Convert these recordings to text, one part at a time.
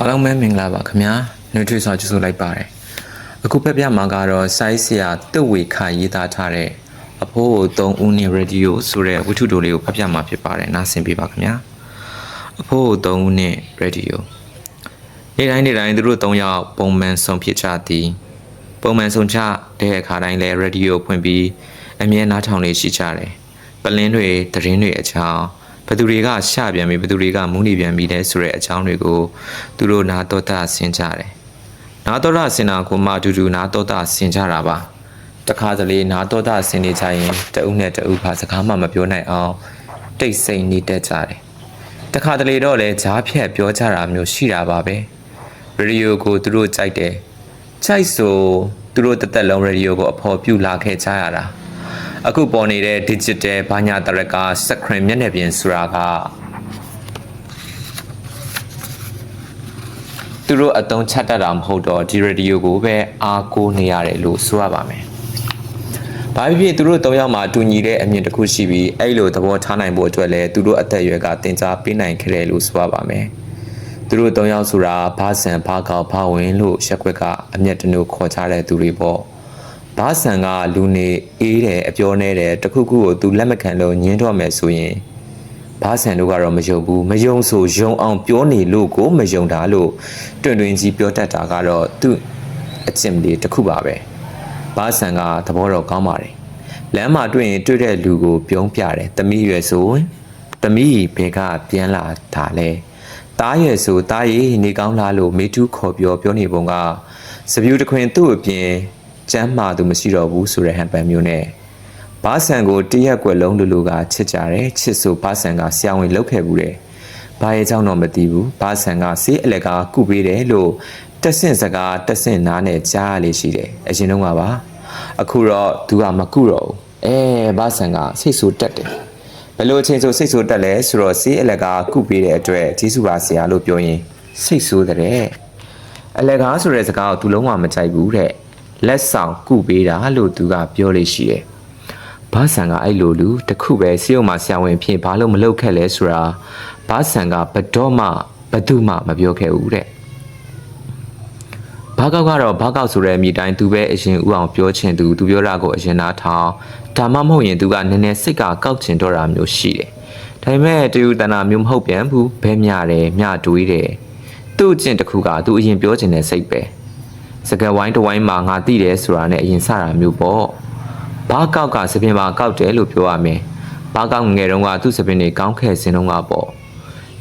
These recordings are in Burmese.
အားလုံးပဲမင်္ဂလာပါခင်ဗျာနှွေးထွေးစွာကြိုဆိုလိုက်ပါတယ်အခုဖက်ပြမှာကတော့ size ဆရာတုတ်ဝေခရေးသားထားတဲ့အဖိုးကို3ဦးနဲ့ radio ဆိုတဲ့ဝတ္ထုတိုလေးကိုဖက်ပြမှာဖြစ်ပါတယ်နားဆင်ပေးပါခင်ဗျာအဖိုးကို3ဦးနဲ့ radio နေ့တိုင်းနေ့တိုင်းသူတို့3ယောက်ပုံမှန်ဆုံးဖြစ်ကြသည်ပုံမှန်ဆုံးကြတဲ့အခါတိုင်းလဲ radio ဖွင့်ပြီးအမြဲနားထောင်လေးရှိကြတယ်ပလင်းတွေသတင်းတွေအကြောင်း ဘသူတွေကရှပြန်ပြီးဘသူတွေကမူးနေပြန်ပြီးလဲဆိုတဲ့အကြောင်းတွေကိုသူတို့နာတော်တာဆင်ကြတယ်နာတော်တာဆင်တာကိုမှအတူတူနာတော်တာဆင်ကြတာပါတခါတလေနာတော်တာဆင်နေကြရင်တအုပ်နဲ့တအုပ်ဘာစကားမှမပြောနိုင်အောင်တိတ်ဆိတ်နေတတ်ကြတယ်တခါတလေတော့လဲဂျားဖြတ်ပြောကြတာမျိုးရှိတာပါပဲရေဒီယိုကိုသူတို့ကြိုက်တယ်ကြိုက်ဆိုသူတို့တစ်သက်လုံးရေဒီယိုကိုအဖော်ပြလာခဲ့ကြရတာ အခုပေါ်နေတဲ့ digital ဘာညာတရက screen မျက်နှာပြင်ဆိုတာကသူတို့အတုံးချက်တတ်တာမဟုတ်တော့ဒီရေဒီယိုကိုပဲအားကိုးနေရတယ်လို့ဆိုရပါမယ်။ဘာဖြစ်ဖြစ်သူတို့၃ယောက်မှာတူညီတဲ့အမြင်တစ်ခုရှိပြီးအဲ့လိုသဘောထားနိုင်ဖို့အတွက်လည်းသူတို့အသက်အရွယ်ကတင် जा ပေးနိုင်ခဲ့တယ်လို့ဆိုရပါမယ်။သူတို့၃ယောက်ဆိုတာဘာဆန်ဘာကောက်ဘာဝင်လို့ရက်ွက်ကအမျက်တနုခေါ်ကြတဲ့သူတွေပေါ့။ ဘာဆန်ကလူနေအေးတယ်အပြောနေတယ်တခုခုကိုသူလက်မခံလို့ညင်းတော့မယ်ဆိုရင်ဘာဆန်တို့ကတော့မယုံဘူးမယုံဆိုယုံအောင်ပြောနေလို့ကိုမယုံတာလို့တွင်တွင်ကြီးပြောတတ်တာကတော့သူ့အကျင့်လေးတစ်ခုပါပဲဘာဆန်ကသဘောတော့ကောင်းပါတယ်လမ်းမှာတွေ့ရင်တွေ့တဲ့လူကိုပြုံးပြတယ်တမိရွယ်ဆိုရင်တမိဘယ်ကပြန်လာတာလဲတားရွယ်ဆိုတားရည်နေကောင်းလားလို့မေတူးခေါ်ပြောပြောနေပုံကစပြူတခွင်သူ့အပြင် ကျမ်းမာသူမရှိတော့ဘူးဆိုတဲ့ဟန်ပန်မျိုးနဲ့ဘာဆန်ကိုတရက်ွက်လုံးလူလူကချစ်ကြတယ်ချစ်ဆိုဘာဆန်ကဆရာဝန်လုပ်ခဲ့ဘူးတယ်ဘာရဲ့ကြောင့်တော့မသိဘူးဘာဆန်ကဆေးအလကာကုပေးတယ်လို့တက်ဆင့်စကားတက်ဆင့်နားနဲ့ကြားရလေးရှိတယ်အရင်တုန်းကပါအခုတော့သူကမကုတော့ဘူးအဲဘာဆန်ကစိတ်ဆိုးတက်တယ်ဘယ်လိုအချိန်ဆိုစိတ်ဆိုးတက်လဲဆိုတော့ဆေးအလကာကုပေးတဲ့အတွက်ဂျေစုပါဆရာလို့ပြောရင်စိတ်ဆိုးတဲ့အလကာဆိုတဲ့စကားကိုသူလုံးဝမကြိုက်ဘူးတဲ့ လက်ဆောင်ကုပေးတာလို့သူကပြောလို့ရှိတယ်ဘာဆန်ကအဲ့လိုလူတခုပဲစီယုံမှာဆရာဝန်ဖြစ်ဘာလို့မလုပ်ခဲ့လဲဆိုတာဘာဆန်ကဘတော်မှဘသူမှမပြောခဲ့ဘူးတဲ့ဘာကောက်ကတော့ဘာကောက်ဆိုတဲ့အမိတိုင်းသူပဲအရင်ဥအောင်ပြောချင်သူသူပြောတာကိုအရင်နားထောင်ဒါမှမဟုတ်ရင်သူကနည်းနည်းစိတ်ကကောက်ချင်တော့တာမျိုးရှိတယ်ဒါပေမဲ့တူတနာမျိုးမဟုတ်ပြန်ဘူးဘဲမြတယ်မြတွေးတယ်သူ့အကျင့်တစ်ခုကသူအရင်ပြောချင်တဲ့စိတ်ပဲ စကဝိုင်းတဝိုင်းမှာငါသိတယ်ဆိုတာနဲ့အရင်စတာမျိုးပေါ့ဘာကောက်ကစပင်ပါကောက်တယ်လို့ပြောရမယ်ဘာကောက်ငယ်တုန်းကသူ့စပင်တွေကောင်းခဲ့စင်တုန်းကပေါ့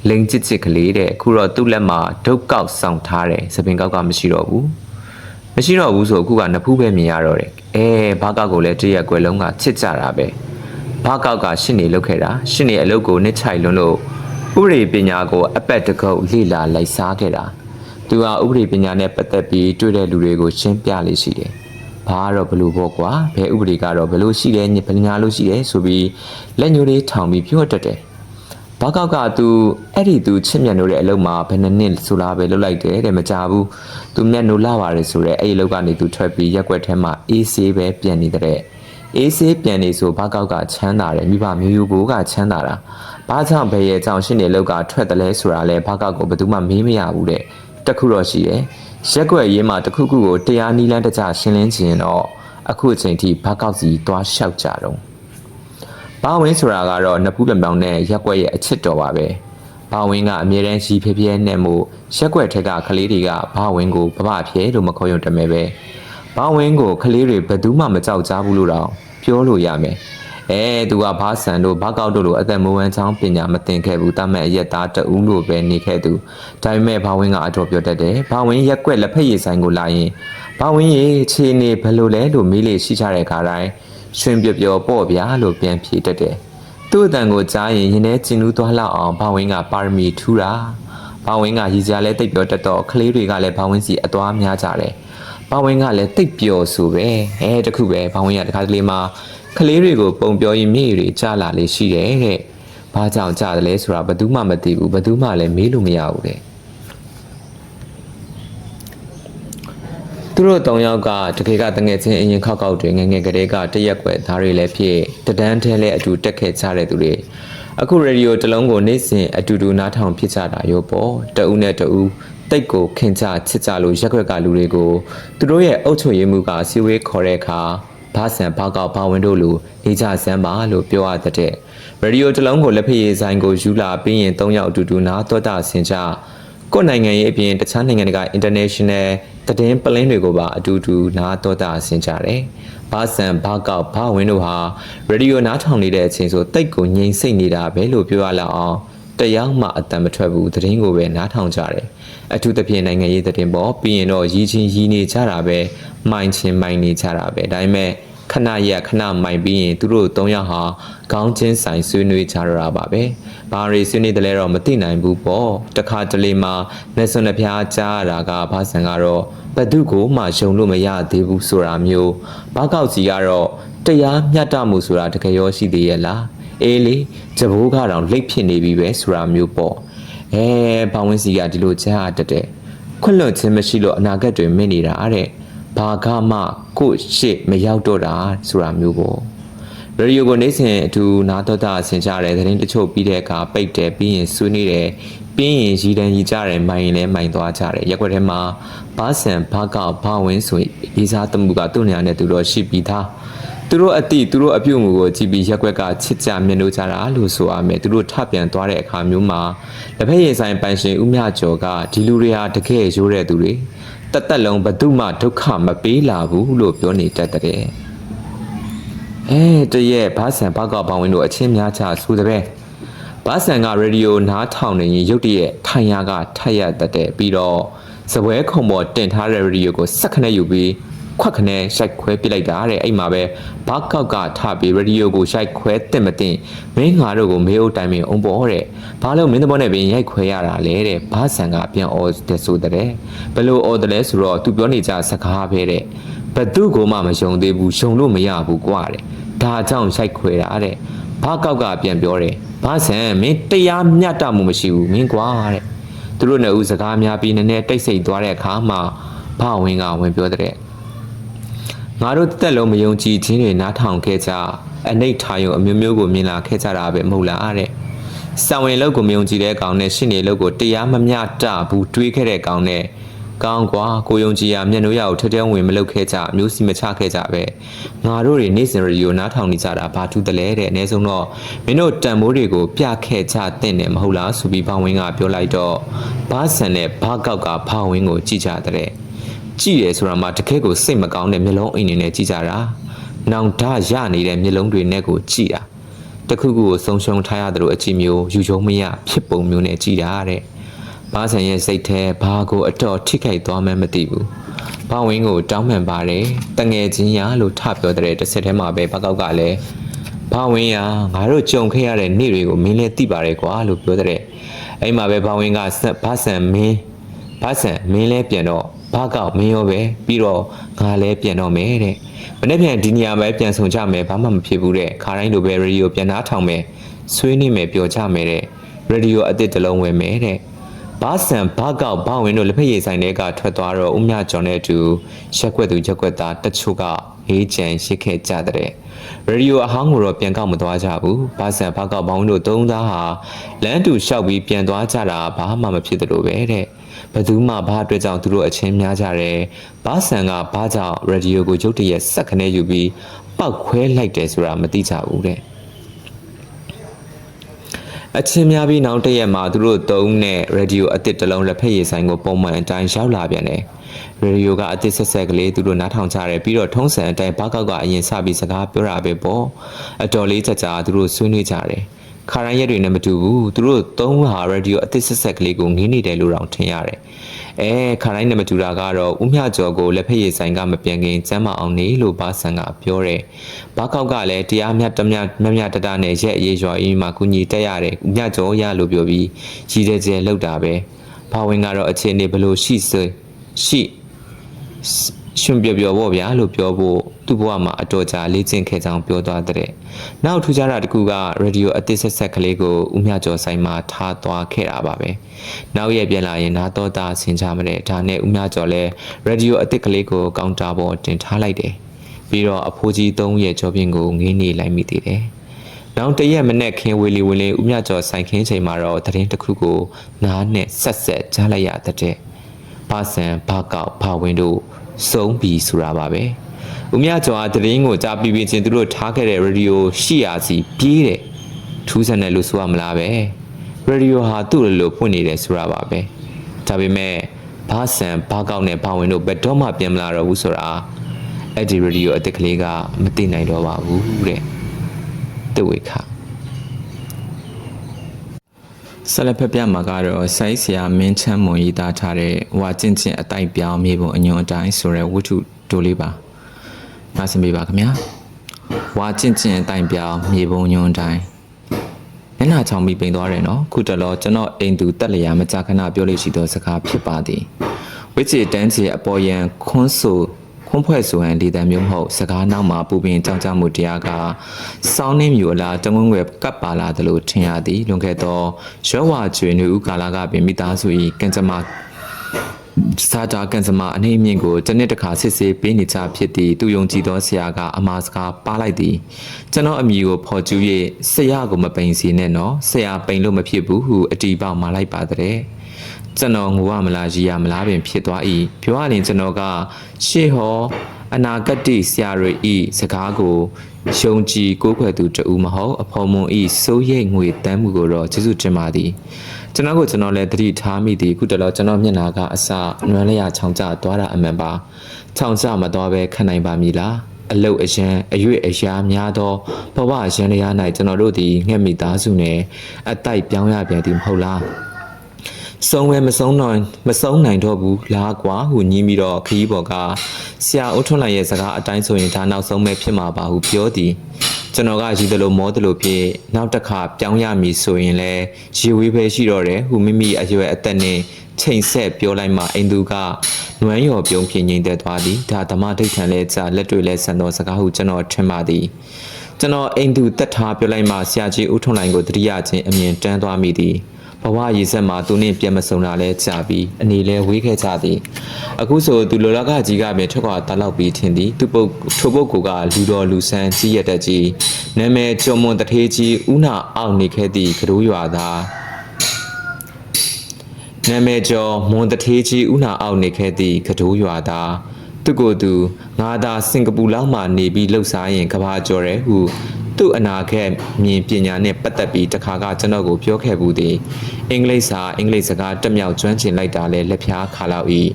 လိန်ချစ်ချစ်ကလေးတဲ့အခုတော့သူ့လက်မှာဒုတ်ကောက်ဆောင်ထားတယ်စပင်ကောက်ကမရှိတော့ဘူးမရှိတော့ဘူးဆိုအခုကနဖူးပဲမြင်ရတော့တယ်အဲဘာကောက်ကိုလည်းတရက်ွယ်လုံးကချစ်ကြတာပဲဘာကောက်ကရှင်းနေလောက်ခဲ့တာရှင်းနေအလုပ်ကိုနစ်ချိုင်လွန်းလို့ဥပဒေပညာကိုအပက်တကုတ်လေ့လာလိုက်စားခဲ့တာ သူကဥပဒေပညာနဲ့ပတ်သက်ပြီးတွေ့တဲ့လူတွေကိုရှင်းပြလေးရှိတယ်ဘာကတော့ဘလို့ပေါ့ကွာဘယ်ဥပဒေကတော့ဘလို့ရှိတယ်ညပညာလို့ရှိတယ်ဆိုပြီးလက်ညှိုးလေးထောင်ပြီးပြောတတ်တယ်ဘာကောက်ကသူအဲ့ဒီသူချစ်မြတ်နိုးတဲ့အလုပ်မှာဘယ်နှစ်နှစ်ဆိုလားပဲလုပ်လိုက်တယ်တဲ့မကြဘူးသူမြတ်နိုးလာပါတယ်ဆိုတော့အဲ့ဒီအလုပ်ကနေသူထွက်ပြီးရက်ွက်ထဲမှာအေးဆေးပဲပြန်နေတဲ့အေးဆေးပြန်နေဆိုဘာကောက်ကချမ်းသာတယ်မိဘမျိုးရိုးကိုကချမ်းသာတာဘာကြောင့်ဘယ်ရဲ့အကြောင်းရှင်းနေလောက်ကထွက်တယ်လဲဆိုတာလဲဘာကောက်ကိုဘယ်သူမှမေးမရဘူးတဲ့ တခုတော့ရှိတယ်ရက်ွက်ရေးမှာတခုခုကိုတရားနီးလန်းတကြရှင်းလင်းခြင်းတော့အခုအချိန်ထိဘာကောက်စီသွားလျှောက်ကြတော့ဘာဝင်းဆိုတာကတော့နဖူးလမြောင်နဲ့ရက်ွက်ရဲ့အချစ်တော်ပါပဲဘာဝင်းကအမြဲတမ်းရှိဖျဲဖျဲနဲ့မို့ရက်ွက်ထက်ကကလေးတွေကဘာဝင်းကိုပပဖျဲလို့မခေါ်ရုံတမဲပဲဘာဝင်းကိုကလေးတွေဘယ်သူမှမကြောက်ကြဘူးလို့တော့ပြောလို့ရမယ် အဲသူကဘာဆန်တို့ဘာကောက်တို့လိုအသက်မွေးဝမ်းချောင်းပညာမသင်ခဲ့ဘူးတမန်အရက်သားတဦးလို့ပဲနေခဲ့သူဒါပေမဲ့ဘာဝင်းကအတော်ပြောတတ်တယ်ဘာဝင်းရက်ွက်လက်ဖက်ရည်ဆိုင်ကိုလာရင်ဘာဝင်းရေခြေနေဘယ်လိုလဲလို့မေးလေရှိကြတဲ့ခါတိုင်းရှင်ပျော်ပျော်ပေါ့ဗျာလို့ပြန်ဖြေတတ်တယ်သူ့အတန်ကိုကြားရင်ရင်ထဲကျင်နူးသွားလောက်အောင်ဘာဝင်းကပါရမီထူတာဘာဝင်းကရည်စရာလဲတိတ်ပြောတတ်တော့ကလေးတွေကလည်းဘာဝင်းစီအသွားများကြတယ်ဘာဝင်းကလည်းတိတ်ပျော်ဆိုပဲအဲတခုပဲဘာဝင်းကတခါတလေမှာ ကလေးတွေကိုပုံပြောရင်မြေတွေကြလာလေရှိတယ်တဲ့။ဘာကြောင့်ကြတယ်လဲဆိုတာဘယ်သူမှမသိဘူးဘယ်သူမှလည်းမေးလို့မရဘူးတဲ့။သူတို့တောင်ယောက်ကတကယ်ကတငယ်ချင်းအရင်ခောက်ခောက်တွေငငယ်ကလေးကတရက်ွယ်သားတွေလည်းဖြစ်တဒန်းထဲလည်းအတူတက်ခဲ့ကြတဲ့သူတွေအခုရေဒီယိုတစ်လုံးကိုနေ့စဉ်အတူတူနားထောင်ဖြစ်ကြတာရောပေါ့တအူးနဲ့တအူးတိတ်ကိုခင်ကြချစ်ကြလို့ရက်ွက်ကလူတွေကိုသူတို့ရဲ့အုပ်ချုပ်ရေးမှုကစီဝေးခေါ်တဲ့အခါ ဘာဆန်ဘာကောက်ဘာဝင်တို့လိုနေကြစမ်းပါလို့ပြောရတဲ့ရေဒီယိုတစ်လုံးကိုလက်ဖက်ရည်ဆိုင်ကိုယူလာပြီးရင်၃ယောက်အတူတူနားတော်တာဆင်ကြကိုယ်နိုင်ငံရေးအပြင်တခြားနိုင်ငံတကာ international သတင်းပလင်းတွေကိုပါအတူတူနားတော်တာဆင်ကြတယ်ဘာဆန်ဘာကောက်ဘာဝင်တို့ဟာရေဒီယိုနားထောင်နေတဲ့အချိန်ဆိုတိတ်ကိုငြိမ်စိတ်နေတာပဲလို့ပြောရလောက်အောင် တရားမှအတန်မထွက်ဘူးသတင်းကိုပဲနားထောင်ကြတယ်အထူးသဖြင့်နိုင်ငံရေးသတင်းပေါ့ပြီးရင်တော့ရည်ချင်းရည်နေကြတာပဲမိုင်ချင်းမိုင်နေကြတာပဲဒါပေမဲ့ခဏရက်ခဏမိုင်ပြီးရင်သူတို့၃ယောက်ဟာခေါင်းချင်းဆိုင်ဆွေးနွေးကြရတာပါပဲဘာတွေဆွေးနွေးတယ်လဲတော့မသိနိုင်ဘူးပေါ့တခါတလေမှာနေစွန်နှဖျားကြားရတာကဘာဆန်ကတော့ဘသူကိုမှယုံလို့မရသေးဘူးဆိုတာမျိုးဘာကောက်စီကတော့တရားမျှတမှုဆိုတာတကယ်ရောရှိသေးရဲ့လား အေးလေကြဘိုးကတော့လိတ်ဖြစ်နေပြီပဲဆိုတာမျိုးပေါ့အဲဘောင်ဝင်းစီကဒီလိုကြားတတ်တယ်ခွင့်လွတ်ခြင်းမရှိလို့အနာဂတ်တွေမင်းနေတာတဲ့ဘာကမှကို့ရှစ်မရောက်တော့တာဆိုတာမျိုးပေါ့ရေဒီယိုကိုနေစဉ်အတူနားတော်တာဆင်ကြတယ်သတင်းတချို့ပြီးတဲ့အခါပိတ်တယ်ပြီးရင်ဆွေးနွေးတယ်ပြီးရင်ရီတန်ရီကြတယ်မိုင်ရင်လည်းမိုင်သွားကြတယ်ရက်ွက်ထဲမှာဘာဆန်ဘာကဘာဝင်းဆိုရေးစားတမှုကသူ့နေရာနဲ့သူတော့ရှိပြီးသား သူတို့အတိသူတို့အပြုတ်မှုကိုကြည်ပြီးရက်ွက်ကချစ်ကြမြင်လို့ကြတာလို့ဆိုရမယ်သူတို့ထပြန်သွားတဲ့အခါမျိုးမှာလက်ဖက်ရည်ဆိုင်ပိုင်ရှင်ဦးမြကျော်ကဒီလူတွေဟာတကယ်ရိုးတဲ့သူတွေတသက်လုံးဘသူမှဒုက္ခမပေးလာဘူးလို့ပြောနေတတ်တဲ့အဲတရက်ဘာဆန်ဘကောက်ပေါင်းဝင်တို့အချင်းများချဆိုတဲ့ပဲဘာဆန်ကရေဒီယိုနားထောင်နေရင်ရုတ်တရက်ထိုင်ရကထိုက်ရတတ်တဲ့ပြီးတော့စပွဲခုံပေါ်တင်ထားတဲ့ရေဒီယိုကိုစက်ခနဲ့ယူပြီး ခွက်ခနဲ့ရိုက်ခွဲပစ်လိုက်တာတဲ့အဲ့မှာပဲဘာကောက်ကထပြီးရေဒီယိုကိုရိုက်ခွဲတင်မတင်မင်းငါတို့ကိုမေးဦးတိုင်ပင်အောင်ပေါ်တဲ့ဘာလို့မင်းသဘောနဲ့ပင်ရိုက်ခွဲရတာလဲတဲ့ဘာဆန်ကပြန်အော်တဲ့ဆိုတဲ့ဘယ်လိုအော်တယ်လဲဆိုတော့သူပြောနေကြစကားပဲတဲ့ဘသူကိုမှမယုံသေးဘူးယုံလို့မရဘူးကွာတဲ့ဒါကြောင့်ရိုက်ခွဲတာတဲ့ဘာကောက်ကပြန်ပြောတယ်ဘာဆန်မင်းတရားမျှတမှုမရှိဘူးမင်းကွာတဲ့သူတို့နဲ့ဦးစကားများပြီးနည်းနည်းတိတ်ဆိတ်သွားတဲ့အခါမှာဘာဝင်ကဝင်ပြောတဲ့ ငါတို့တစ်သက်လုံးမယုံကြည်ခြင်းတွေနားထောင်ခဲ့ကြအနိဋ္ဌာယုံအမျိုးမျိုးကိုမြင်လာခဲ့ကြတာပဲမဟုတ်လားတဲ့။စာဝင်လောက်ကိုမယုံကြည်တဲ့ကောင်နဲ့ရှင်းနေလောက်ကိုတရားမမျှတဘူးတွေးခဲ့တဲ့ကောင်နဲ့ကောင်းကွာကိုယုံကြည်ရမျက်နှာရကိုထက်ထဲဝင်မလုပ်ခဲ့ကြအမျိုးစီမချခဲ့ကြပဲငါတို့တွေနေ့စဉ်ရီယိုနားထောင်နေကြတာဘာထူးတလဲတဲ့အနည်းဆုံးတော့မင်းတို့တန်မိုးတွေကိုပြခဲ့ကြတဲ့နဲ့မဟုတ်လားဆိုပြီးဘောင်ဝင်းကပြောလိုက်တော့ဘာဆန်နဲ့ဘာကောက်ကဘောင်ဝင်းကိုကြည့်ကြတဲ့ ကြည့်တယ်ဆိုတာမှတကယ်ကိုစိတ်မကောင်းတဲ့မျက်လုံးအိမ်နေနဲ့ကြည့်ကြတာ။နောင်တရနေတဲ့မျက်လုံးတွေနဲ့ကိုကြည့်တာ။တခုခုကိုဆုံရှုံထားရသလိုအကြည့်မျိုးယူယုံမရဖြစ်ပုံမျိုးနဲ့ကြည့်တာတဲ့။ဘာဆန်ရဲ့စိတ်ထဲဘာကိုအတော်ထိခိုက်သွားမှန်းမသိဘူး။ဘာဝင်းကိုတောင်းပန်ပါတယ်။တငယ်ချင်းရလို့ထပြောတဲ့တစ်ဆက်တည်းမှာပဲဘကောက်ကလည်းဘာဝင်းရငါတို့ကြုံခဲ့ရတဲ့နေ့တွေကိုမင်းလည်းသိပါတယ်ကွာလို့ပြောတဲ့အဲ့မှာပဲဘာဝင်းကဆက်ဘာဆန်မင်းဘာဆန်မင်းလဲပြန်တော့ ဘာကောက်မင်းရောပဲပြီးတော့ငါလဲပြန်တော့မယ်တဲ့မနေ့ပြန်ဒီနေရာပဲပြန်ဆောင်ကြမယ်ဘာမှမဖြစ်ဘူးတဲ့ခါတိုင်းလိုပဲရေဒီယိုပြန်နှားထောင်မယ်ဆွေးနေမယ်ပြောကြမယ်တဲ့ရေဒီယိုအစ်စ်တစ်လုံးဝယ်မယ်တဲ့ဘာဆန်ဘာကောက်ဘာဝင်တို့လက်ဖက်ရည်ဆိုင်တွေကထွက်သွားတော့ဦးမြကျော်နဲ့အတူရက်ွက်သူရက်ွက်သားတချို့ကအေးချမ်းရှစ်ခဲ့ကြတဲ့ရေဒီယိုအဟောင်းကိုတော့ပြန်ကောက်မသွားကြဘူးဘာဆန်ဘာကောက်ဘောင်းတို့သုံးသားဟာလမ်းတူလျှောက်ပြီးပြန်သွားကြတာဘာမှမဖြစ်သလိုပဲတဲ့ ဘယ်သူမှဘာအတွက်ကြောင့်သူတို့အချင်းများကြတယ်။ဘာဆန်ကဘာကြောင့်ရေဒီယိုကိုရုတ်တရက်ဆက်ခနဲယူပြီးပောက်ခွဲလိုက်တယ်ဆိုတာမသိကြဘူးတဲ့။အချင်းများပြီးနောက်တစ်ရက်မှာသူတို့သုံးတဲ့ရေဒီယိုအစ်စ်တစ်လုံးလက်ဖက်ရည်ဆိုင်ကိုပုံမှန်အတိုင်းရောက်လာပြန်တယ်။ရေဒီယိုကအစ်စ်ဆက်ဆက်ကလေးသူတို့နားထောင်ကြတယ်ပြီးတော့ထုံးစံအတိုင်းဘာကောက်ကအရင်စပြီးစကားပြောတာပဲပေါ့။အတော်လေးကြကြသူတို့ဆွေးနွေးကြတယ်။ ခါတိုင်းရက်တွေနဲ့မတူဘူးသူတို့သုံးဟာရေဒီယိုအသစ်ဆက်ဆက်ကလေးကိုငင်းနေတယ်လို့တောင်ထင်ရတယ်အဲခါတိုင်းနဲ့မတူတာကတော့ဦးမြကျော်ကိုလက်ဖက်ရည်ဆိုင်ကမပြန်ခင်ကျမ်းမအောင်နေလို့ဘာဆန်ကပြောတယ်ဘာကောက်ကလည်းတရားမျှတမျှမျှမျှတတနဲ့ရက်အေးရွာအင်းမှာကုညီတက်ရတယ်ဦးမြကျော်ရလို့ပြောပြီးရည်တဲ့ကျဲလောက်တာပဲဘာဝင်ကတော့အခြေအနေဘလို့ရှိစေရှိရှင်ပြောပြောပေါ့ဗျာလို့ပြောဖို့ သူ့ဘဝမှာအတော်ကြာလေ့ကျင့်ခဲ့ကြောင်းပြောသွားတဲ့။နောက်ထူးခြားတာတစ်ခုကရေဒီယိုအသစ်ဆက်ဆက်ကလေးကိုဦးမြကျော်ဆိုင်မှာထားသွားခဲ့တာပါပဲ။နောက်ရက်ပြန်လာရင်နာတော်တာဆင်ချမတဲ့ဒါနဲ့ဦးမြကျော်လည်းရေဒီယိုအသစ်ကလေးကိုကောင်တာပေါ်တင်ထားလိုက်တယ်။ပြီးတော့အဖိုးကြီးသုံးရဲ့ကြောပြင်ကိုငင်းနေလိုက်မိသေးတယ်။နောက်တရက်မနေ့ခင်းဝေလီဝေလီဦးမြကျော်ဆိုင်ခင်းချိန်မှာတော့သတင်းတစ်ခုကိုနားနဲ့ဆက်ဆက်ကြားလိုက်ရတဲ့ဘာဆန်ဘာကောက်ဘာဝင်းတို့စုံပြီဆိုတာပါပဲ ဦးမြကျော်ကတရင်ကိုကြားပြီးပြီးချင်းသူတို့ထားခဲ့တဲ့ရေဒီယိုရှိရာစီပြေးတယ်ထူးဆန်းတယ်လို့ဆိုရမလားပဲရေဒီယိုဟာသူ့လိုလိုဖွင့်နေတယ်ဆိုတာပါပဲဒါပေမဲ့ဘာဆန်ဘာကောက်နဲ့ဘာဝင်းတို့ဘယ်တော့မှပြန်မလာတော့ဘူးဆိုတာအဲ့ဒီရေဒီယိုအစ်စ်ကလေးကမသိနိုင်တော့ပါဘူးတဲ့တဝေခါဆက်လက်ဖက်ပြမှာကတော့ဆိုင်းဆရာမင်းချမ်းမွန်ရေးသားထားတဲ့ဝါကျင့်ချင်းအတိုက်ပြောင်းမြေပုံအညွန်အတိုင်းဆိုတဲ့ဝတ္ထုတိုလေးပါ နားဆင်ပေးပါခင်ဗျာဝါကျင့်ချင်းအတိုက်ပြောင်းမြေပုံညွန်အတိုင်းမျက်နှာချောင်းပြီးပိန်သွားတယ်နော်ခုတလောကျွန်တော်အိမ်သူတက်လျာမကြခဏပြောလို့ရှိသောစကားဖြစ်ပါသည်ဝိချေတန်းချေအပေါ်ယံခွန်းဆူခွန်းဖွဲ့ဆိုဟန်ဒီတံမျိုးမဟုတ်စကားနောက်မှာပူပင်ကြောက်ကြမှုတရားကစောင်းနှင်းမျိုးအလားတငုံငွယ်ကပ်ပါလာသလိုထင်ရသည်လွန်ခဲ့သောရွဝကျွေနူကာလာကပင်မိသားစု၏ကံကြမ္မာ စာတာကန်စမအနေအမြင့်ကိုတစ်နှစ်တစ်ခါစစ်ဆေးပေးနေကြဖြစ်သည်သူယုံကြည်သောဆရာကအမှားစကားပါလိုက်သည်ကျွန်တော်အမိကိုဖော်ကျူး၍ဆရာကိုမပိန်စီနဲ့နော်ဆရာပိန်လို့မဖြစ်ဘူးဟုအတီးပေါက်มาလိုက်ပါတဲ့ကျွန်တော်ငိုရမလားရီရမလားပင်ဖြစ်သွား၏ပြောရရင်ကျွန်တော်ကရှေ့ဟောအနာဂတ်ဆရာတွေဤစကားကိုယုံကြည်ကိုးကွယ်သူတဦးမဟုတ်အဖော်မွန်ဤစိုးရိတ်ငွေတမ်းမှုကိုတော့ကျေးဇူးတင်ပါသည် ကျွန်တော်ကိုကျွန်တော်လည်းသတိထားမိသည်အခုတလောကျွန်တော်မျက်နှာကအစနွမ်းလျာချောင်ကျသွားတာအမှန်ပါချောင်ကျမသွားပဲခံနိုင်ပါမည်လားအလုတ်အရန်အရွေ့အရာများသောဘဝရန်ရ၌ကျွန်တော်တို့သည်ငှက်မိသားစုနဲ့အတိုက်ပြောင်းရပြန်သည်မဟုတ်လားဆုံးဝဲမဆုံးနိုင်မဆုံးနိုင်တော့ဘူးလားကွာဟုညင်းပြီးတော့ခရီးပေါ်ကဆရာအုတ်ထွန်းလိုက်ရဲ့စကားအတိုင်းဆိုရင်ဒါနောက်ဆုံးပဲဖြစ်မှာပါဟုပြောသည် ကျွန်တော်ကရည်တယ်လို့မောတယ်လို့ဖြစ်နောက်တစ်ခါပြောင်းရမည်ဆိုရင်လည်းရေဝေးပဲရှိတော့တယ်ဟုမိမိအရွယ်အသက်နဲ့ချိန်ဆက်ပြောလိုက်မှအိမ်သူကနွမ်းရော်ပြုံးဖြစ်ငိမ့်သက်သွားသည်ဒါဓမ္မဒိဋ္ဌံလဲကြာလက်တွေလဲဆန်သောစကားဟုကျွန်တော်ထင်ပါသည်ကျွန်တော်အိမ်သူတက်ထားပြောလိုက်မှဆရာကြီးဦးထွန်းလိုင်ကိုတတိယချင်းအမြင်တန်းသွားမိသည် ဘဝရည်ဆက်မှာသူနှင့်ပြန်မဆုံတာလဲကြာပြီးအနေလဲဝေးခဲ့ကြသည်အခုဆိုသူလိုလကကြီးကပင်ထွက်ခွာတလောက်ပြီးထင်သည်သူပုတ်ထိုပုတ်ကိုကလူတော်လူဆန်းကြီးရတဲ့ကြီးနာမည်ကျော်မွန်တထေးကြီးဦးနာအောင်နေခဲ့သည့်ကရိုးရွာသားနာမည်ကျော်မွန်တထေးကြီးဦးနာအောင်နေခဲ့သည့်ကတိုးရွာသားသူကိုယ်သူငါသာစင်ကာပူလောက်မှနေပြီးလှုပ်ရှားရင်ကဘာကျော်တယ်ဟု သူ့အနာဂတ်မြင်ပညာနဲ့ပတ်သက်ပြီးတခါကကျွန်တော်ကိုပြောခဲ့ဘူးသည်အင်္ဂလိပ်စာအင်္ဂလိပ်စကားတက်မြောက်ကျွမ်းကျင်လိုက်တာလဲလက်ဖြားခါလောက်၏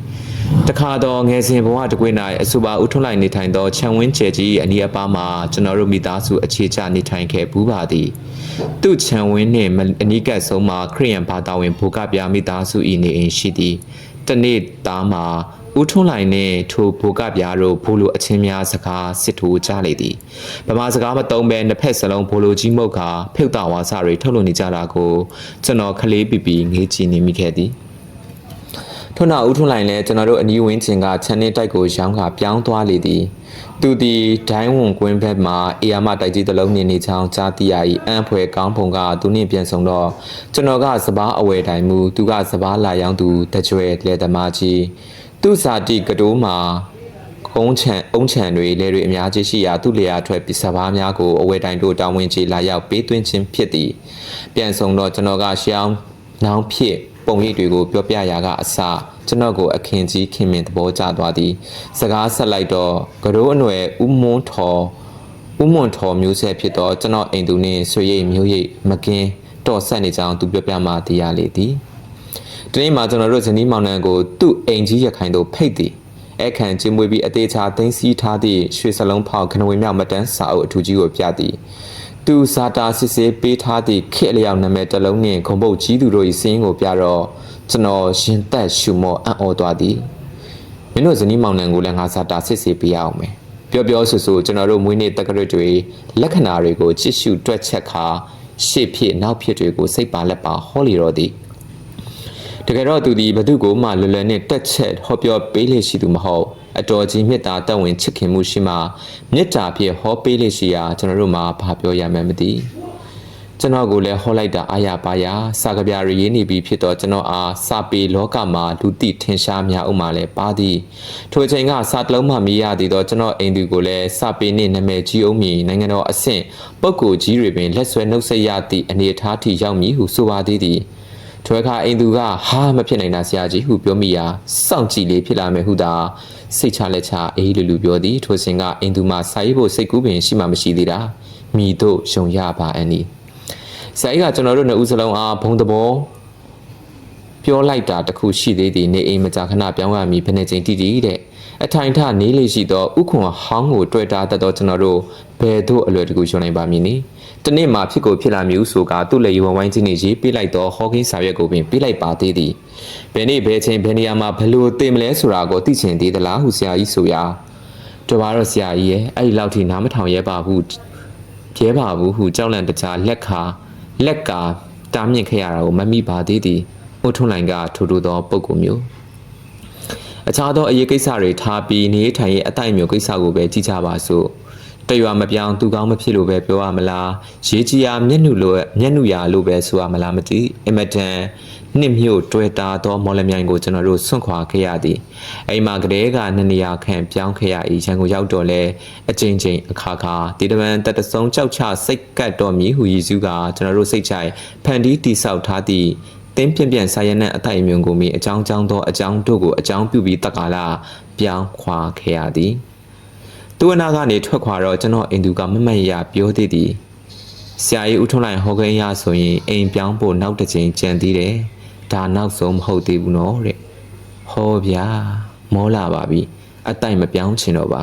တခါတော့ငယ်စဉ်ဘဝတကွေး၌အဆိုပါဥထွန်းလိုက်နေထိုင်သောခြံဝင်းကျဲကြီးအနီးအပါးမှာကျွန်တော်တို့မိသားစုအခြေချနေထိုင်ခဲ့ဘူးပါသည်သူ့ခြံဝင်းနှင့်အနီးကပ်ဆုံးမှာခရိယန်ဘာသာဝင်ဘိုကပြမိသားစု၏နေအိမ်ရှိသည်တနေ့သားမှာ ဦးထွန်းလိုက်နှင့်ထိုဘိုကပြားတို့ဘိုးလိုအချင်းများစကားစစ်ထိုးကြလေသည်ဗမာစကားမသုံးဘဲနှစ်ဖက်စလုံးဘိုလိုကြီးမုတ်ကဖိတ်တာဝါစာတွေထုတ်လွှင့်နေကြတာကိုကျွန်တော်ခလေးပီပီငေးကြည့်နေမိခဲ့သည်ထွန်းနာဦးထွန်းလိုက်လည်းကျွန်တော်တို့အနီးဝင်းကျင်ကခြံနှင်းတိုက်ကိုရောင်းခါပြောင်းသွားလေသည်သူသည်ဒိုင်းဝန်ကွင်းဘက်မှအေယာမတိုက်ကြီးတစ်လုံးမြင်နေချောင်းကြားတိယာ၏အံ့ဖွယ်ကောင်းပုံကသူနှင့်ပြန်ဆောင်တော့ကျွန်တော်ကစပားအဝယ်တိုင်မူသူကစပားလာရောက်သူတကြွယ်လေသမားကြီး သူစာတိကတိုးမှာကုန်းချံအုံချံတွေလဲတွေအများကြီးရှိရာသူ့လျာထွက်ပစ္စဘာများကိုအဝယ်တိုင်တို့တာဝန်ကြီးလာရောက်ပေးသွင်းခြင်းဖြစ်သည်ပြန်ဆောင်တော့ကျွန်တော်ကရှောင်းနောင်ဖြစ်ပုံရိပ်တွေကိုပြောပြရာကအစကျွန်တော်ကိုအခင်ကြီးခင်မင်သဘောကျသွားသည်စကားဆက်လိုက်တော့ကရိုးအနွယ်ဦးမွန်းထော်ဦးမွန်ထော်မျိုးဆက်ဖြစ်တော့ကျွန်တော်အိမ်သူနှင့်ဆွေရိတ်မျိုးရိတ်မကင်းတော်ဆက်နေကြောင်းသူပြောပြမှသိရလေသည် ဒီနေ့မှာကျွန်တော်တို့ဇနီးမောင်နှံကိုသူ့အိမ်ကြီးရခိုင်တို့ဖိတ်သည်အခန့်ချင်းမွေးပြီးအသေးချာသိမ်းဆည်းထားသည့်ရွှေစလုံးဖောက်ခနဝေမြောက်မတန်းစာအုပ်အထူးကြီးကိုပြသည်သူဇာတာစစ်စေးပေးထားသည့်ခေအလျောက်နာမည်တစ်လုံးနှင့်ခုံပုတ်ကြီးသူတို့၏စင်းကိုပြတော့ကျွန်တော်ရှင်သက်ရှုမောအံ့ဩသွားသည်မင်းတို့ဇနီးမောင်နှံကိုလည်းငါဇာတာစစ်စေးပေးရအောင်မယ်ပြောပြောဆိုဆိုကျွန်တော်တို့မွေးနေ့တက္ကရာတွေလက္ခဏာတွေကိုချစ်ရှုတွက်ချက်ခါရှေ့ဖြစ်နောက်ဖြစ်တွေကိုစိတ်ပါလက်ပါဟောလီတော်သည် တကယ်တော့သူဒီဘသူကိုမှလွယ်လွယ်နဲ့တက်ချက်ဟောပြောပေးလေရှိသူမဟုတ်အတော်ကြီးမေတ္တာတတ်ဝင်ချစ်ခင်မှုရှိမှမေတ္တာဖြင့်ဟောပေးလေရှိရာကျွန်တော်တို့မှာဘာပြောရမှန်းမသိကျွန်တော်ကိုလည်းဟောလိုက်တာအာရပါရစာကဗျာရရေးနေပြီဖြစ်တော့ကျွန်တော်အားစာပေလောကမှာလူသိထင်ရှားများဥမာလည်းပါသည်ထိုအချိန်ကစာတလုံးမှမရသေးတော့ကျွန်တော်အိမ်သူကိုလည်းစာပေနှင့်နာမည်ကြီးအောင်မည်နိုင်ငံတော်အဆင့်ပုဂ္ဂိုလ်ကြီးတွေပင်လက်ဆွဲနှုတ်ဆက်ရသည့်အနေအထားထိရောက်မည်ဟုဆိုပါသေးသည် ထိုအခါအိမ်သူကဟာမဖြစ်နိုင်တာဆရာကြီးဟုပြောမိရာစောင့်ကြည့်လေးဖြစ်လာမယ်ဟုသာစိတ်ချလက်ချအေးလူလူပြောသည်ထိုစဉ်ကအိမ်သူမှစာရေးဖို့စိတ်ကူးပင်ရှိမှမရှိသေးတာမိတို့ယုံရပါအန်ဒီဆရာကြီးကကျွန်တော်တို့နှစ်ဦးစလုံးအားဘုံတဘောပြောလိုက်တာတခုရှိသေးသည်နေအိမ်မကြာခဏပြောင်းရမည်ဘယ်နှချိန်တိတိတဲ့အထိုင်ထနေလေရှိသောဥခွန်ဟောင်းကိုတွေ့တာတတ်သောကျွန်တော်တို့ဘယ်သို့အလွယ်တကူရှုံနိုင်ပါမည်နည်း တနေ့မှဖြစ်ကိုဖြစ်လာမည်ဟုဆိုကသူ့လေယဝဝိုင်းချင်းနေရေးပေးလိုက်သောဟော်ကင်းစာရွက်ကိုပင်ပေးလိုက်ပါသေးသည်ဘယ်နေ့ဘယ်ချိန်ဘယ်နေရာမှာဘယ်လိုသိမလဲဆိုတာကိုသိချင်သေးသလားဟုဆရာကြီးဆိုရာတော်ပါတော့ဆရာကြီးရဲ့အဲ့ဒီလောက်ထိနားမထောင်ရဲပါဘူးရဲပါဘူးဟုကြောက်လန့်တကြားလက်ခါလက်ကာတားမြင့်ခဲ့ရတာကိုမမိပါသေးသည်ဦးထွန်းလိုင်ကထိုးထိုးသောပုံကူမျိုးအခြားသောအရေးကိစ္စတွေထားပြီးနေထိုင်ရဲ့အတိုက်မျိုးကိစ္စကိုပဲကြည့်ကြပါစို့ တရွာမပြောင်းသူကောင်းမဖြစ်လို့ပဲပြောရမလားရေးကြီးရာမျက်နှုလိုမျက်နှုရာလို့ပဲဆိုရမလားမသိအမတန်နှစ်မြို့တွေ့တာသောမော်လမြိုင်ကိုကျွန်တော်တို့ဆွန့်ခွာခဲ့ရသည်အိမ်မှာကလေးကနှစ်နေရာခန့်ပြောင်းခဲ့ရ၏ရန်ကုန်ရောက်တော့လဲအချိန်ချင်းအခါခါဒီတပန်တက်တဆုံးကြောက်ချစိတ်ကတ်တော်မည်ဟူရည်စူးကကျွန်တော်တို့စိတ်ချိုင်ဖန်တီးတိဆောက်ထားသည့်တင်းပြင်းပြင်းဆာရနက်အတိုက်အမြုံကိုမိအကြောင်းကြောင်းသောအကြောင်းတို့ကိုအကြောင်းပြုပြီးတက္ကလာပြောင်းခွာခဲ့ရသည် သူအနာကနေထွက်ခွာတော့ကျွန်တော်အိမ်သူကမမတ်ရပြောသေးသည်ဆရာကြီးဦးထွန်းလိုက်ဟောခင်းရဆိုရင်အိမ်ပြောင်းဖို့နောက်တစ်ချိန်ကြံသေးတယ်ဒါနောက်ဆုံးမဟုတ်သေးဘူးနော်တဲ့ဟောဗျာမောလာပါပြီအတိုက်မပြောင်းချင်တော့ပါ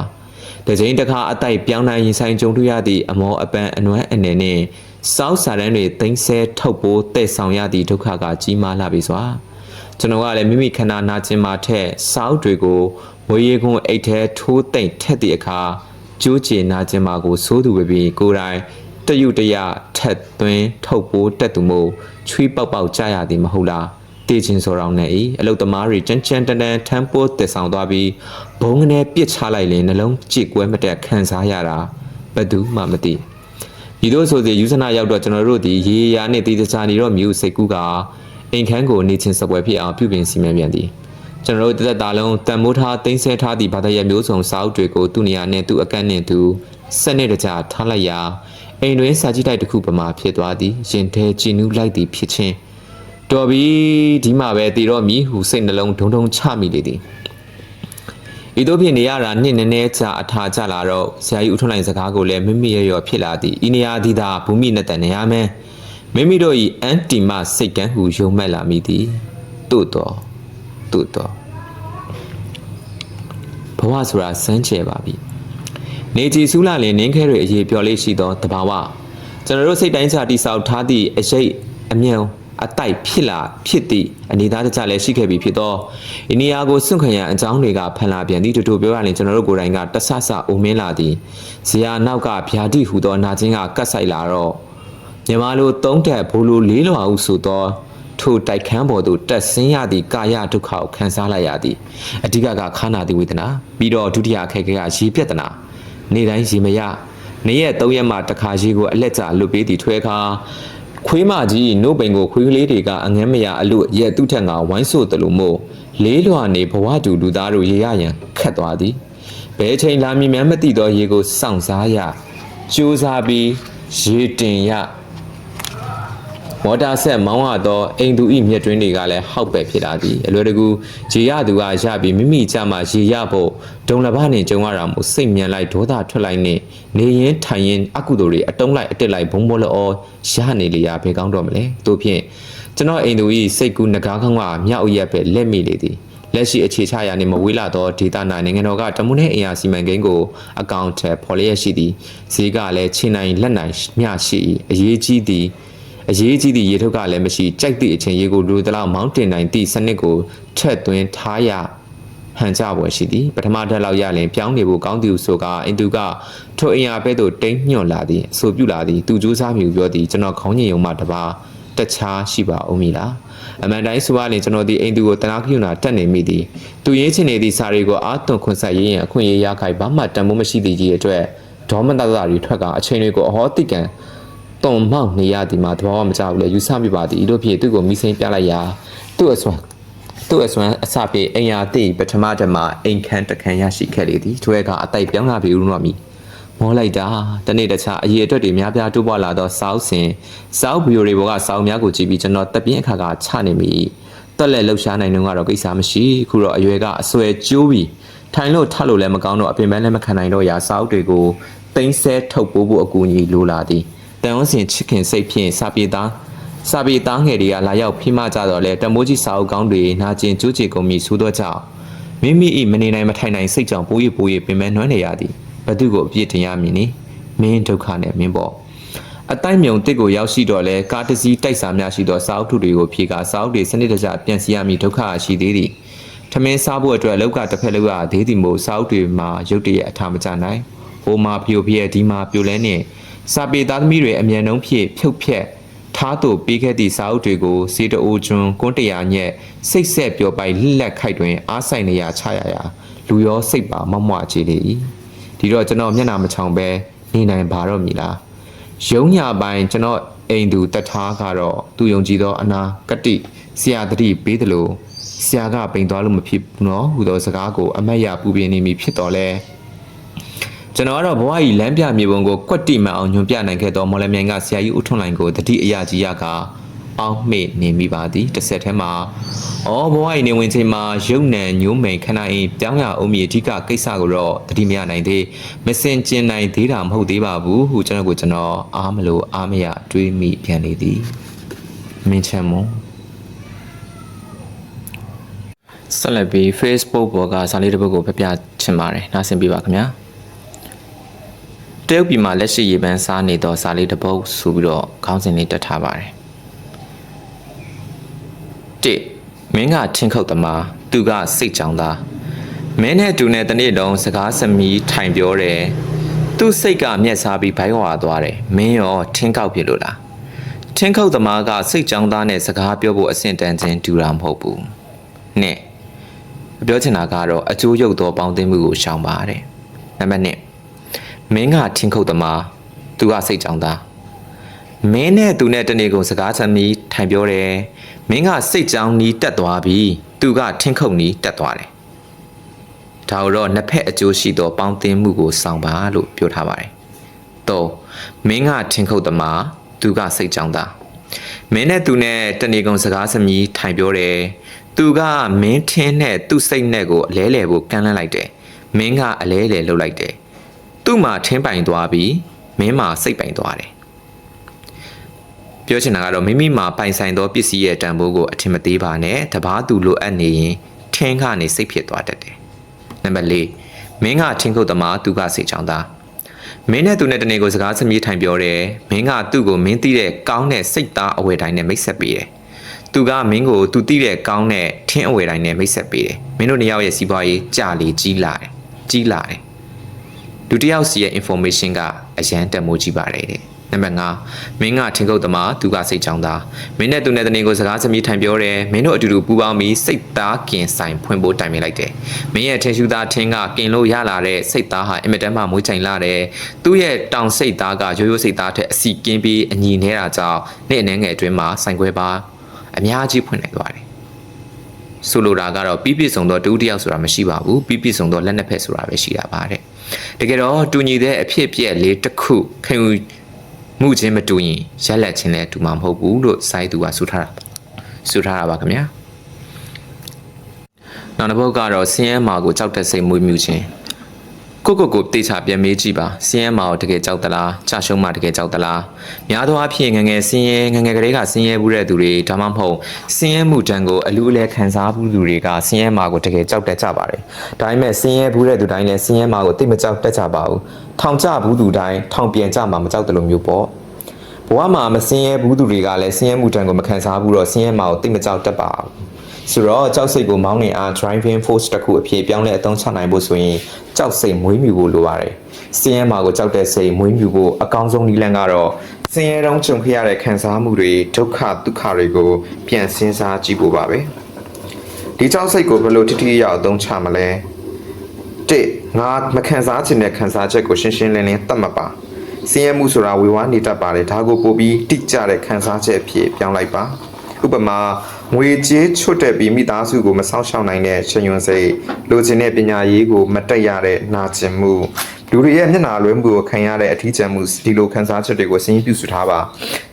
တချိန်တစ်ခါအတိုက်ပြောင်းနိုင်ရင်ဆိုင်ကြုံတွေ့ရသည့်အမောအပန်းအနွမ်းအနေနဲ့စောက်စာတန်းတွေသိမ်းဆဲထုတ်ပိုးတဲ့ဆောင်ရသည့်ဒုက္ခကကြီးမားလာပြီစွာကျွန်တော်ကလည်းမိမိခန္ဓာနာကျင်မှာထက်စောက်တွေကို ဝေရီကွန်အိတ်ထဲထိုးသိမ့်ထက်သည့်အခါကျိုးချေနာကျင်မှာကိုစိုးသူပဲပြီးကိုယ်တိုင်တယုတရထက်သွင်းထုတ်ပိုးတက်သူမို့ချွေးပေါက်ပေါက်ကြရသည်မဟုတ်လားတည်ချင်းစောတော်နဲ့ဤအလုတ်သမားတွေကြမ်းကြမ်းတန်တန်ထမ်းပိုးတက်ဆောင်သွားပြီးဘုံကနေပစ်ချလိုက်ရင်နှလုံးကြစ်ကွဲမတက်ခံစားရတာဘယ်သူမှမသိဒီလိုဆိုစီယူဇနာရောက်တော့ကျွန်တော်တို့ဒီရေရာနဲ့တည်တခြားနေတော့မြို့စိတ်ကူးကအိမ်ခန်းကိုနေချင်းစပွဲဖြစ်အောင်ပြုပြင်စီမံပြန်သည် ကျွန်တော်တို့တက်တာလုံးတန်မိုးထားတင်းဆဲထားသည့်ဘာသာရပ်မျိုးစုံစာအုပ်တွေကိုသူ့နေရာနဲ့သူ့အကန့်နဲ့သူစနစ်တကျထားလိုက်ရာအိမ်တွင်စာကြည့်တိုက်တစ်ခုပမာဖြစ်သွားသည်ရင်ထဲကြည်နူးလိုက်သည်ဖြစ်ချင်းတော်ပြီဒီမှာပဲတည်တော့မြည်ဟုစိတ်နှလုံးဒုံဒုံချမိလေသည်ဤသို့ဖြင့်နေရတာနှစ်နည်းနည်းကြာအထာကြလာတော့ဆရာကြီးဦးထွန်းလိုက်စကားကိုလည်းမိမိရရောဖြစ်လာသည်ဤနေရာသည်သာဘူမိနဲ့တန်နေရမယ်မိမိတို့၏အန်တီမစိတ်ကန်းဟုယုံမှတ်လာမိသည်တို့တော် တို့တော်ဘဝဆိုတာစမ်းချယ်ပါပြီနေကြည်စူးလာလင်နင်းခဲတွေအရေးပြောလေးရှိသောတဘာဝကျွန်တော်တို့စိတ်တိုင်းချတိဆောက်ထားသည့်အရေးအမြဲအတိုက်ဖြစ်လာဖြစ်သည့်အနေသားတကြလည်းရှိခဲ့ပြီဖြစ်သောအိနေယာကိုစွန့်ခွင့်ရန်အကြောင်းတွေကဖန်လာပြန်သည့်တူတူပြောရရင်ကျွန်တော်တို့ကိုယ်တိုင်ကတဆဆအိုမင်းလာသည်ဇရာနောက်ကဗျာတိဟူသောနာချင်းကကတ်ဆိုင်လာတော့မြမလိုသုံးတက်ဘိုးလိုလေးလွာဟုဆိုသော ထိုတိုက်ခန်းပေါ်သို့တက်ဆင်းရသည့်ကာယဒုက္ခကိုခံစားလိုက်ရသည်အဓိကကခါနာသည့်ဝေဒနာပြီးတော့ဒုတိယအခက်အခဲကရေပြက်တနာနေတိုင်းရေမရနေရက်၃ရက်မှတစ်ခါရေကိုအလက်ကျလွတ်ပေးသည်ထွဲခါခွေးမကြီးနို့ပိန်ကိုခွေးကလေးတွေကအငမ်းမရအလို့ရက်သူ့ထက်ကဝိုင်းဆို့တယ်လို့မို့လေးလွှာနေဘဝတူလူသားတို့ရေရရန်ခတ်သွားသည်ဘဲချိန်လာမီမှန်းမသိသောရေကိုစောင့်စားရကြိုးစားပြီးရေတင်ရ မော်တာဆက်မောင်းရသောအိမ်သူဤမြက်တွင်းတွေကလည်းဟောက်ပဲဖြစ်လာသည်အလွယ်တကူရေရသူကရပြီးမိမိကြမှာရေရဖို့ဒုံလဘနဲ့ကြုံရတာမို့စိတ်မြန်လိုက်ဒေါသထွက်လိုက်နဲ့နေရင်ထိုင်ရင်အကုသိုလ်တွေအတုံးလိုက်အတက်လိုက်ဘုံဘောလောရနေလေရဘယ်ကောင်းတော့မလဲတို့ဖြင့်ကျွန်တော်အိမ်သူဤစိတ်ကူးငကားခေါင်းကမြောက်ရက်ပဲလက်မိလေသည်လက်ရှိအခြေချရာနေမဝေးလာသောဒေတာနာနိုင်ငံတော်ကတမုန်နဲ့အင်အားစီမံကိန်းကိုအကောင့်ထဲဖော်လျက်ရှိသည်ဈေးကလည်းချင်းနိုင်လက်နိုင်မျှရှိ၏အရေးကြီးသည် အရေးကြီးသည့်ရေထုတ်ကလည်းမရှိကြိုက်သည့်အချိန်ရေကိုလူသလောက်မောင်းတင်နိုင်သည့်စနစ်ကိုထက်သွင်းထားရဟန်ကြပွဲရှိသည်ပထမတက်လောက်ရရင်ပြောင်းနေဖို့ကောင်းသည်ဟုဆိုကအင်သူကထိုအင်အားပဲသို့တိမ်ညွန့်လာသည်အဆိုပြုလာသည်သူစူးစမ်းမိပြောသည်ကျွန်တော်ခေါင်းညင်ုံမှတပါတခြားရှိပါဦးမည်လားအမှန်တိုင်းဆိုရရင်ကျွန်တော်ဒီအိမ်သူကိုတနာခရုဏာတက်နေမိသည်သူရေးချင်နေသည့်စာတွေကိုအာသွန်ခွန်ဆက်ရင်းအခွင့်အရေးရခိုင်ဘာမှတန်မိုးမရှိသည့်ကြီးအတွက်ဒေါမနတတာတွေထွက်က အချိန်တွေကိုအဟောတိကန် တုံမောက်နေရသည်မှာသဘောမကျဘူးလေယူဆမိပါသည်ဤတို့ဖြစ်သူ့ကိုမိစိမ့်ပြလိုက်ရာသူ့အစွမ်းသူ့အစွမ်းအစပြေအိမ်ယာတိပထမတမအိမ်ခန်းတခန်းရရှိခဲ့လေသည်ထွဲကအတိုက်ပြောင်းလာပြီဦးတော့မိမောလိုက်တာတနေ့တခြားအရေးအတွက်တွေများပြားတိုးပွားလာတော့စောက်စင်စောက်ဗီဒီယိုတွေပေါ်ကစောက်များကိုကြည့်ပြီးကျွန်တော်တက်ပြင်းအခါကချနေမိတက်လက်လှုပ်ရှားနိုင်တော့ကတော့ကိစ္စမရှိခုတော့အရွယ်ကအဆွဲကျိုးပြီးထိုင်လို့ထလို့လည်းမကောင်းတော့အပင်ပန်းလည်းမခံနိုင်တော့ရာစောက်တွေကိုတိမ့်ဆဲထုတ်ပိုးဖို့အကူအညီလိုလာသည် တန်ဝန်းစင်ချစ်ခင်စိတ်ဖြင့်စာပြေသားစာပေသားငယ်တွေကလာရောက်ဖိမကြတော့လဲတမိုးကြီးစာအုပ်ကောင်းတွေနာကျင်ကျိုးချေကုန်ပြီဆိုတော့ကြောင့်မိမိ၏မနေနိုင်မထိုင်နိုင်စိတ်ကြောင့်ပိုးရပိုးရပင်ပန်းနွမ်းနေရသည်ဘသူကိုအပြစ်တင်ရမည်နိမင်းဒုက္ခနဲ့မင်းပေါ့အတိုင်းမြုံတစ်ကိုရောက်ရှိတော့လဲကားတစ်စီးတိုက်စာများရှိသောစာအုပ်ထုတွေကိုဖြေကာစာအုပ်တွေစနစ်တကျပြန်စီရမည်ဒုက္ခရှိသေးသည်ထမင်းစားဖို့အတွက်လောက်ကတစ်ဖက်လောက်ရသေးသည်မို့စာအုပ်တွေမှာရုပ်တရက်အထာမကျနိုင်ဟိုမှာပြိုပြဲဒီမှာပြိုလဲနဲ့ စာပေသားသမီးတွေအမြန်နှုံးဖြည့်ဖြုတ်ဖြက်ထားသူပေးခဲ့သည့်စာအုပ်တွေကိုစေတအိုကျွန်းကွန်းတရာညက်စိတ်ဆက်ပျော်ပိုင်လှလက်ခိုက်တွင်အားဆိုင်နေရချရရာလူရောစိတ်ပါမောက်မွချေလေ၏ဒီတော့ကျွန်တော်မျက်နှာမချောင်ပဲနေနိုင်ပါတော့မည်လားရုံးညာပိုင်းကျွန်တော်အိမ်သူတထားကတော့သူယုံကြည်သောအနာကတိဆရာတတိပေးတယ်လို့ဆရာကပိန်သွားလို့မဖြစ်ဘူးနော်ဟူသောစကားကိုအမတ်ရပူပြင်းနေမိဖြစ်တော်လဲ ကျွန်တော်ကတော့ဘဝကြီးလမ်းပြမြေပုံကိုကွက်တိမှန်အောင်ညွှန်ပြနိုင်ခဲ့သောမော်လမြိုင်ကဆရာကြီးဦးထွန်းလိုင်ကိုတတိအရာကြီးရကအောက်မေ့နေမိပါသည်တစ်ဆက်တည်းမှာဩဘဝကြီးနေဝင်ချိန်မှာရုပ်နံညိုးမိန်ခဏအင်းပြောင်းရအောင်မြေအဓိကကိစ္စကိုတော့တတိမရနိုင်သေးမစင်ကျင်နိုင်သေးတာမဟုတ်သေးပါဘူးဟုကျွန်တော်ကိုကျွန်တော်အားမလို့အားမရတွေးမိပြန်နေသည်မင်းချမ်းမွန်ဆက်လက်ပြီး Facebook ပေါ်ကစာလေးတစ်ပုဒ်ကိုဖျက်ပြချင်ပါတယ်နားဆင်ပြပါခင်ဗျာ တရုတ်ပြည်မှာလက်ရှိရေပန်းစားနေသောစာလေးတစ်ပုဒ်ဆိုပြီးတော့ခေါင်းစဉ်လေးတက်ထားပါတယ်။တစ်မင်းကထင်းခုတ်သမားသူကစိတ်ကြောင်သားမင်းနဲ့တူနဲ့တနေ့လုံးစကားစမီးထိုင်ပြောတယ်။သူ့စိတ်ကမျက်စားပြီးဘိုင်းဝါသွားတယ်။မင်းရောထင်းကောက်ဖြစ်လို့လား။ထင်းခုတ်သမားကစိတ်ကြောင်သားနဲ့စကားပြောဖို့အဆင့်တန်းချင်းတူတာမဟုတ်ဘူး။နှစ်ပြောချင်တာကတော့အကျိုးရုပ်သောပေါင်းသိမှုကိုရှောင်ပါတဲ့။နံပါတ်1 မင်းကထင်းခုတ်သမားသူကစိတ်ကြောင်သားမင်းနဲ့သူနဲ့တနေ့ကုန်စကားသမီးထိုင်ပြောတယ်မင်းကစိတ်ကြောင်နီးတက်သွားပြီသူကထင်းခုတ်နီးတက်သွားတယ်ဒါတော့နှစ်ဖက်အကျိုးရှိသောပေါင်းသင်းမှုကိုဆောင်ပါလို့ပြောထားပါတယ်တော့မင်းကထင်းခုတ်သမားသူကစိတ်ကြောင်သားမင်းနဲ့သူနဲ့တနေ့ကုန်စကားသမီးထိုင်ပြောတယ်သူကမင်းထင်းနဲ့သူ့စိတ်နဲ့ကိုအလဲလဲဖို့ကမ်းလှမ်းလိုက်တယ်မင်းကအလဲလဲလှုပ်လိုက်တယ် သူ့မှာထင်းပိုင်သွားပြီးမင်းမှာစိတ်ပိုင်သွားတယ်ပြောချင်တာကတော့မိမိမှာပိုင်ဆိုင်သောပစ္စည်းရဲ့တန်ဖိုးကိုအထင်မသေးပါနဲ့တပားသူလိုအပ်နေရင်ထင်းကနေစိတ်ဖြစ်သွားတတ်တယ်နံပါတ်၄မင်းကထင်းခုတ်သမားသူကစိတ်ချောင်းသားမင်းနဲ့သူနဲ့တနေ့ကိုစကားစမြည်ထိုင်ပြောတယ်မင်းကသူ့ကိုမင်းသိတဲ့ကောင်းတဲ့စိတ်သားအဝယ်တိုင်းနဲ့မိတ်ဆက်ပေးတယ်သူကမင်းကိုသူသိတဲ့ကောင်းတဲ့ထင်းအဝယ်တိုင်းနဲ့မိတ်ဆက်ပေးတယ်မင်းတို့နှစ်ယောက်ရဲ့စီးပွားရေးကြာလေကြီးလာတယ်ကြီးလာတယ် လူတစ်ယောက်စီရဲ့ information ကအရန်တမိုးကြီးပါတယ်တဲ့နံပါတ်5မင်းကထင်ကုတ်သမားသူကစိတ်ချောင်းသားမင်းနဲ့သူနဲ့တနေကိုစကားစမြည်ထိုင်ပြောတယ်မင်းတို့အတူတူပူးပေါင်းပြီးစိတ်သားကင်ဆိုင်ဖွင့်ဖို့တိုင်ပင်လိုက်တယ်မင်းရဲ့ထင်ရှူသားထင်းကကင်လို့ရလာတဲ့စိတ်သားဟာအင်မတန်မှမွေးချိုင်လာတယ်သူ့ရဲ့တောင်စိတ်သားကရိုးရိုးစိတ်သားထက်အစီကင်းပြီးအညီနေတာကြောင့်နေ့အနှဲငယ်အတွင်းမှာဆိုင်ခွဲပါအများကြီးဖွင့်နိုင်သွားတယ်ဆိုလိုတာကတော့ပြီးပြည့်စုံသောတူတစ်ယောက်ဆိုတာမရှိပါဘူးပြီးပြည့်စုံသောလက်နှစ်ဖက်ဆိုတာပဲရှိတာပါတဲ့ တကယ်တော့တူညီတဲ့အဖြစ်အပျက်လေးတစ်ခုခင်ယူမှုချင်းမတူရင်ရက်လက်ချင်းလည်းတူမှာမဟုတ်ဘူးလို့စိုင်းသူကဆိုထားတာဆိုထားတာပါခင်ဗျာနောက်တစ်ပုဒ်ကတော့ဆင်းရဲမာကိုကြောက်တဲ့စိတ်မွေးမြူခြင်း ကိုကိုကိုတေချာပြန်မေးကြည့်ပါဆင်းရဲမာကိုတကယ်ကြောက်သလားကြာရှုံးမာတကယ်ကြောက်သလားများသောအားဖြင့်ငယ်ငယ်ဆင်းရဲငယ်ငယ်ကလေးကဆင်းရဲဘူးတဲ့သူတွေဒါမှမဟုတ်ဆင်းရဲမှုတန်ကိုအလူအလဲခံစားဘူးသူတွေကဆင်းရဲမာကိုတကယ်ကြောက်တတ်ကြပါတယ်ဒါပေမဲ့ဆင်းရဲဘူးတဲ့သူတိုင်းလည်းဆင်းရဲမာကိုတိတ်မကြောက်တတ်ကြပါဘူးထောင်ကျဘူးသူတိုင်းထောင်ပြန်ကြမှာမကြောက်တယ်လို့မျိုးပေါ့ဘဝမှာမဆင်းရဲဘူးသူတွေကလည်းဆင်းရဲမှုတန်ကိုမခံစားဘူးတော့ဆင်းရဲမာကိုတိတ်မကြောက်တတ်ပါဘူး ဆိုတော့ကြောက်စိတ်ကိုမောင်းနေအား driving force တစ်ခုအဖြစ်ပြောင်းလဲအသုံးချနိုင်ဖို့ဆိုရင်ကြောက်စိတ်မွေးမြူဖို့လိုပါတယ်။စင်းရဲမှာကိုကြောက်တဲ့စိတ်မွေးမြူဖို့အကောင်းဆုံးနည်းလမ်းကတော့စင်းရဲတုံးကြုံခဲ့ရတဲ့ခံစားမှုတွေဒုက္ခဒုက္ခတွေကိုပြန်စဉ်းစားကြည့်ဖို့ပါပဲ။ဒီကြောက်စိတ်ကိုဘယ်လိုထိထိရောက်အသုံးချမလဲ။တစ်ငါမခံစားချင်တဲ့ခံစားချက်ကိုရှင်းရှင်းလင်းလင်းသတ်မှတ်ပါ။စင်းရဲမှုဆိုတာဝေဝါးနေတတ်ပါတယ်ဒါကိုပို့ပြီးတိကျတဲ့ခံစားချက်အဖြစ်ပြောင်းလိုက်ပါ။ဥပမာ ငွေကြေးချွတ်တက်ပြီးမိသားစုကိုမဆောင်ရှောက်နိုင်တဲ့ရှင်ယွန်စိတ်လိုချင်တဲ့ပညာရေးကိုမတက်ရတဲ့နာကျင်မှု လူလူတွေရဲ့မျက်နှာလွှဲမှုကိုခံရတဲ့အထီးကျန်မှုဒီလိုခံစားချက်တွေကိုစဉ်းကျင်ပြုစုထားပါ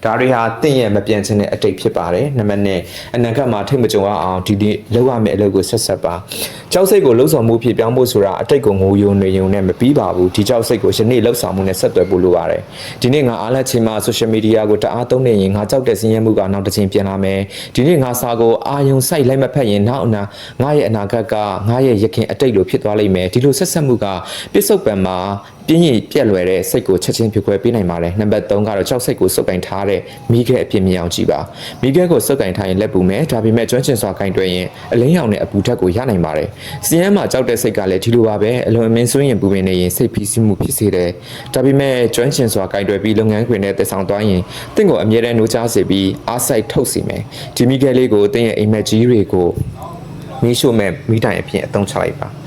ဒါတွေဟာတင့်ရဲ့မပြန့်ခြင်းတဲ့အတိတ်ဖြစ်ပါတယ်နံပါတ်1အနာဂတ်မှာထိတ်မကြုံရအောင်ဒီဒီလောက်ရမယ့်အလုပ်ကိုဆက်ဆက်ပါကြောက်စိတ်ကိုလှုပ်ဆောင်မှုဖြစ်ပြောင်းဖို့ဆိုတာအတိတ်ကိုငိုယုံနေယုံနဲ့မပြီးပါဘူးဒီကြောက်စိတ်ကိုယနေ့လှုပ်ဆောင်မှုနဲ့ဆက်သွယ်ဖို့လိုပါတယ်ဒီနေ့ငါအားလက်ချိန်မှာ social media ကိုတအားသုံးနေရင်ငါကြောက်တဲ့စင်းရဲမှုကနောက်တစ်ချိန်ပြန်လာမယ်ဒီနေ့ငါစာကိုအာယုံစိုက်လိုက်မဖက်ရင်နောက်အနာငါရဲ့အနာဂတ်ကငါရဲ့ရခင်အတိတ်လိုဖြစ်သွားလိမ့်မယ်ဒီလိုဆက်ဆက်မှုကပြစ္ဆုတ်ပံမှာပြင်းရည်ပြက်လွယ်တဲ့စိတ်ကိုချက်ချင်းဖြစ်ခွဲပေးနိုင်ပါတယ်နံပါတ်3ကတော့ကြောက်စိတ်ကိုစုပ်ကင်ထားတဲ့မိခဲအဖြစ်မြင်အောင်ကြည့်ပါမိခဲကိုစုပ်ကင်ထားရင်လက်ပူမယ်ဒါပေမဲ့ကျွမ်းကျင်စွာကင်တွယ်ရင်အလင်းရောင်နဲ့အပူဓာတ်ကိုရနိုင်ပါတယ်စီးရဲမှာကြောက်တဲ့စိတ်ကလည်းဒီလိုပါပဲအလွန်အမင်းဆိုးရင်ပူပင်နေရင်စိတ်ဖိစီးမှုဖြစ်စေတယ်ဒါပေမဲ့ကျွမ်းကျင်စွာကင်တွယ်ပြီးလုပ်ငန်းခွင်နဲ့တည်ဆောင်သွားရင်တင့်ကိုအမြဲတမ်းနှိုးချစေပြီးအားစိုက်ထုတ်စီမယ်ဒီမိခဲလေးကိုတင့်ရဲ့အိမ်မက်ကြီးတွေကိုမီးရှို့မဲ့မိတိုင်အဖြစ်အသုံးချလိုက်ပါ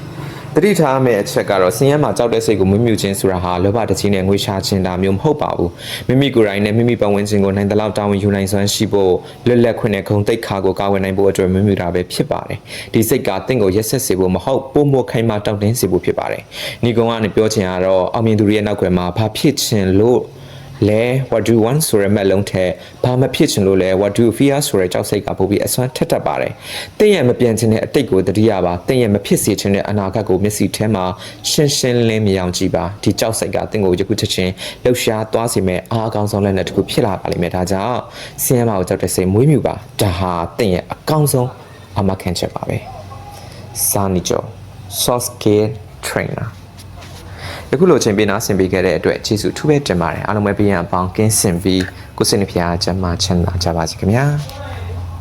တတိထားမယ့်အချက်ကတော့စင်ရဲမှာကြောက်တဲ့စိတ်ကိုမွေးမြူခြင်းဆိုတာဟာလောဘတစ်ချင်းနဲ့ငွေရှာခြင်းတာမျိုးမဟုတ်ပါဘူးမိမိကိုယ်တိုင်နဲ့မိမိပတ်ဝန်းကျင်ကိုနိုင်တဲ့လောက်တာဝန်ယူနိုင်စွမ်းရှိဖို့လွတ်လပ်ခွင့်နဲ့ဂုဏ်သိက္ခာကိုကာဝယ်နိုင်ဖို့အတွက်မွေးမြူတာပဲဖြစ်ပါတယ်ဒီစိတ်ကတင့်ကိုရက်ဆက်စေဖို့မဟုတ်ပို့မို့ခိုင်မာတောင့်တင်းစေဖို့ဖြစ်ပါတယ်ညီကောင်ကနေပြောချင်တာတော့အောင်မြင်သူတွေရဲ့နောက်ွယ်မှာဘာဖြစ်ချင်လို့ လဲ what do you want ဆိုရမဲ့လုံးထက်ဘာမဖြစ်ချင်လို့လဲ what do you fear ဆိုရကြောက်စိတ်ကပိုပြီးအစွမ်းထက်တတ်ပါတယ်။တင်းရဲ့မပြောင်းချင်တဲ့အတိတ်ကိုတတိယပါတင်းရဲ့မဖြစ်စေချင်တဲ့အနာဂတ်ကိုမျက်စိထဲမှာရှင်းရှင်းလင်းမြင်အောင်ကြည့်ပါဒီကြောက်စိတ်ကတင်းကိုယခုချက်ချင်းလှုပ်ရှားသွားစေမဲ့အားအကောင်းဆုံးလက်နက်တစ်ခုဖြစ်လာပါလိမ့်မယ်ဒါကြောင့်ဆင်းရဲမှာကိုကြောက်တဲ့စိတ်မွေးမြူပါဒါဟာတင်းရဲ့အကောင်းဆုံးအမခံချက်ပါပဲ။စာနီကျော် soft skill trainer ယ ခုလိုချိန်ပေးနာဆင်ပေးခဲ့တဲ့အတွက်ကျေးဇူးအထူးပဲတင်ပါတယ်အားလုံးပဲပေးရန်အပေါင်းကင်းစင်ပြီးကိုယ်စိတ်နှဖျားကျမ်းမာချမ်းသာကြပါစေခင်ဗျာ